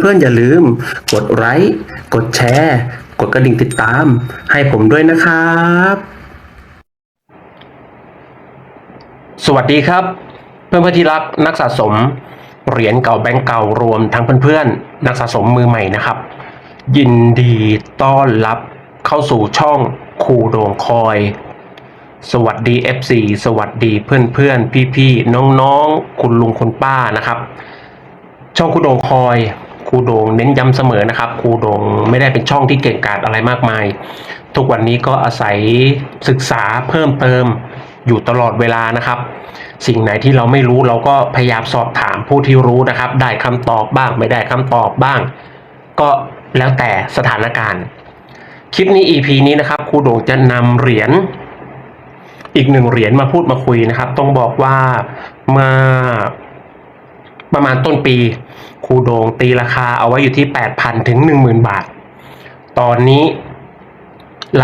เพื่อนๆอย่าลืม กดไลค์กดแชร์ กดกระดิ่งติดตาม ให้ผมด้วยนะครับ สวัสดีครับ เพื่อนเพื่อนๆที่รักนักสะสม เหรียญเก่าแบงก์เก่ารวมทั้งเพื่อนๆนักสะสมมือใหม่นะครับ ยินดีต้อนรับเข้าสู่ช่องคูโดงคอย สวัสดี FC สวัสดีเพื่อนเพื่อนพี่พี่ๆ น้องๆ คุณลุงคุณป้านะครับ ช่องคูโดงคอย คูโดงเน้นย้ำเสมอนะครับครูโดงไม่ได้เป็นช่องที่เก่งกาจอะไรมากมาย ทุกวันนี้ก็อาศัยศึกษาเพิ่มเติมอยู่ตลอดเวลานะครับ สิ่งไหนที่เราไม่รู้เราก็พยายามสอบถามผู้ที่รู้นะครับ ได้คำตอบบ้าง ไม่ได้คำตอบบ้าง ก็แล้วแต่สถานการณ์ คลิปนี้ EP นี้นะครับครูโด่งจะนำเหรียญอีกหนึ่งเหรียญมาพูดมาคุยนะครับ ต้องบอกว่าเมื่อประมาณต้นปี ครูโดงตีราคาเอาไว้อยู่ที่ 8,000 ถึง 10,000 บาท ตอนนี้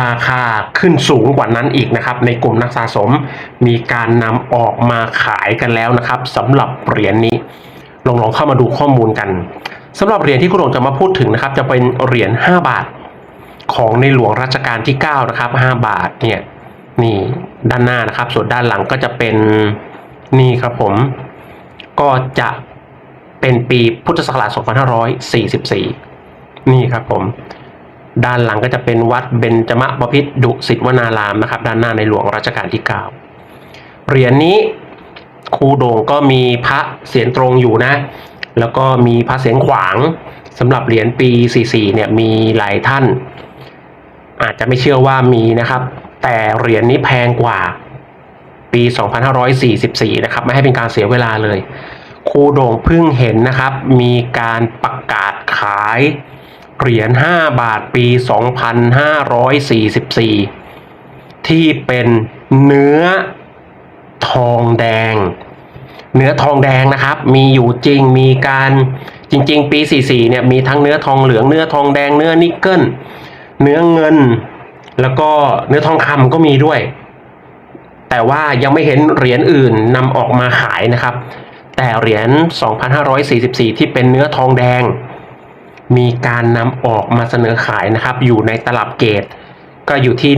ราคาขึ้นสูงกว่านั้นอีกนะครับ ในกลุ่มนักสะสมมีการนำออกมาขายกันแล้วนะครับสำหรับเหรียญนี้ลองลองเข้ามาดูข้อมูลกันสำหรับเหรียญที่คุณหลงจะมาพูดถึงนะครับ จะเป็นเหรียญ5บาท ของในหลวงรัชกาลที่9นะครับ5บาทเนี่ยนี่ด้านหน้านะครับ ส่วนด้านหลังก็จะเป็นนี่ครับผม ก็จะ เป็นปีพุทธศักราช 2544 นี่ครับผม ด้านหลังก็จะเป็นวัดเบญจมบพิตรดุสิตวนารามนะครับ ด้านหน้าในหลวงรัชกาลที่ 9 เหรียญนี้ครูโด่งก็มีพระเสียนตรงอยู่นะ แล้วก็มีพระเสียนขวางสำหรับเหรียญปี 44 เนี่ยมีหลายท่าน อาจจะไม่เชื่อว่ามีนะครับ แต่เหรียญนี้แพงกว่าปี 2544 นะครับ ไม่ให้เป็นการเสียเวลาเลย ครูโด่งเพิ่งเห็นนะครับ มีการประกาศขายเหรียญ5บาทปี 2544 ที่เป็นเนื้อทองแดง เนื้อทองแดงนะครับ มีอยู่จริงมีการจริง ๆ ปี 44 เนี่ยมีทั้งเนื้อทองเหลืองเนื้อทองแดงเนื้อนิกเกิลเนื้อเงิน แล้วก็เนื้อทองคำก็มีด้วย แต่ว่ายังไม่เห็นเหรียญอื่นนำออกมาขายนะครับ แต่เหรียญ 2544 ที่เป็นเนื้อทองแดง มีการนำออกมาเสนอขายนะครับ อยู่ในตลับเกตก็อยู่ที่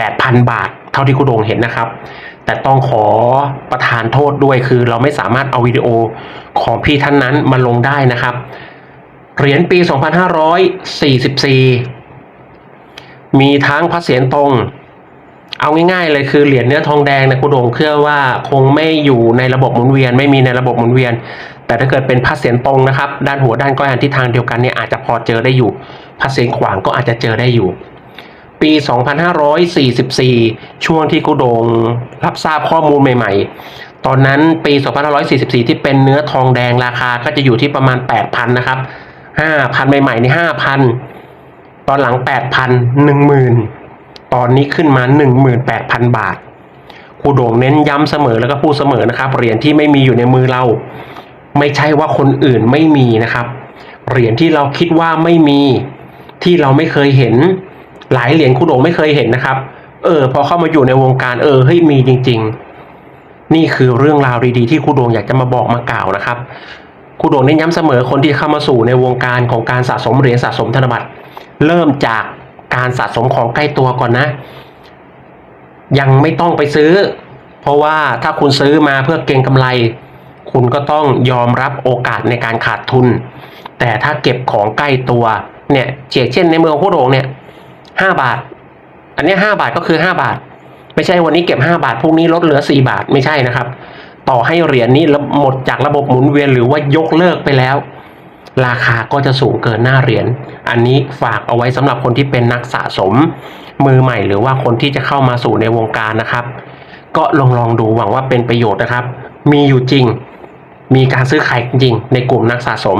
18,000 บาท เท่าที่คุณโดงเห็นนะครับ แต่ต้องขอประทานโทษด้วยคือเราไม่สามารถเอาวิดีโอของพี่ท่านนั้นมาลงได้นะครับ เหรียญปี 2544 มีทั้งพระเศียรตรง เอาง่ายๆเลยคือเหรียญเนื้อทองแดงนะคุณโดงเชื่อว่าคงไม่อยู่ในระบบหมุนเวียน ไม่มีในระบบหมุนเวียน แต่ถ้าเกิดเป็นพระเศียรตรงนะครับ ด้านหัวด้านก้อยอันทิศทางเดียวกันเนี่ยอาจจะพอเจอได้อยู่พระเศียรขวางก็อาจจะเจอได้อยู่ ปี 2544 ช่วงที่กูโดงรับทราบข้อมูลใหม่ ๆ ตอนนั้นปี 2544 ที่เป็นเนื้อทองแดงราคาก็จะอยู่ที่ประมาณ 8,000 นะครับ 5,000 ใหม่ๆนี่5,000 ตอนหลัง 8,000 10,000 ตอนนี้ขึ้นมา 18,000 บาทครูโด่งเน้นย้ำเสมอแล้วก็พูดเสมอนะครับเหรียญที่ไม่มีอยู่ในมือเรา ไม่ใช่ว่าคนอื่นไม่มีนะครับเหรียญที่เราคิดว่าไม่มีที่เราไม่เคยเห็น หลายเหรียญครูโด่งไม่เคยเห็นนะครับ เออ พอเข้ามาอยู่ในวงการเออเฮ้ยมีจริง ๆ นี่คือเรื่องราวดีๆที่ครูโด่งอยากจะมาบอกมากล่าวนะครับครูโด่งเน้นย้ำเสมอคนที่เข้ามาสู่ในวงการของการสะสมเหรียญสะสมธนบัตรเริ่มจาก การสะสมของใกล้ตัวก่อนนะ ยังไม่ต้องไปซื้อ เพราะว่าถ้าคุณซื้อมาเพื่อเก็งกำไร คุณก็ต้องยอมรับโอกาสในการขาดทุน แต่ถ้าเก็บของใกล้ตัวเนี่ยเช่นเช่นในเมืองโคโรงเนี่ยห้าบาท อันนี้ห้าบาทก็คือห้าบาท ไม่ใช่วันนี้เก็บห้าบาทพรุ่งนี้ลดเหลือสี่บาทไม่ใช่นะครับ ต่อให้เหรียญนี้หมดจากระบบหมุนเวียนหรือว่ายกเลิกไปแล้ว ราคาก็จะสูงเกินหน้าเหรียญ อันนี้ฝากเอาไว้สำหรับคนที่เป็นนักสะสม มือใหม่หรือว่าคนที่จะเข้ามาสู่ในวงการนะครับ ก็ลองลองดูหวังว่าเป็นประโยชน์นะครับ มีอยู่จริง มีการซื้อขายจริง ในกลุ่มนักสะสม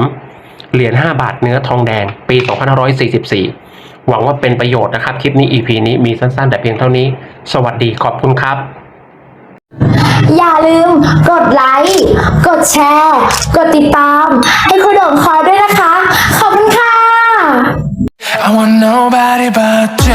เหรียญ5บาทเนื้อทองแดง ปี 2544 หวังว่าเป็นประโยชน์นะครับ คลิปนี้ EP นี้มีสั้นๆ แต่เพียงเท่านี้ สวัสดีขอบคุณครับอย่าลืมกดไลค์ กดแชร์ กดติดตาม ให้คุณโด่งคอย I want nobody but you.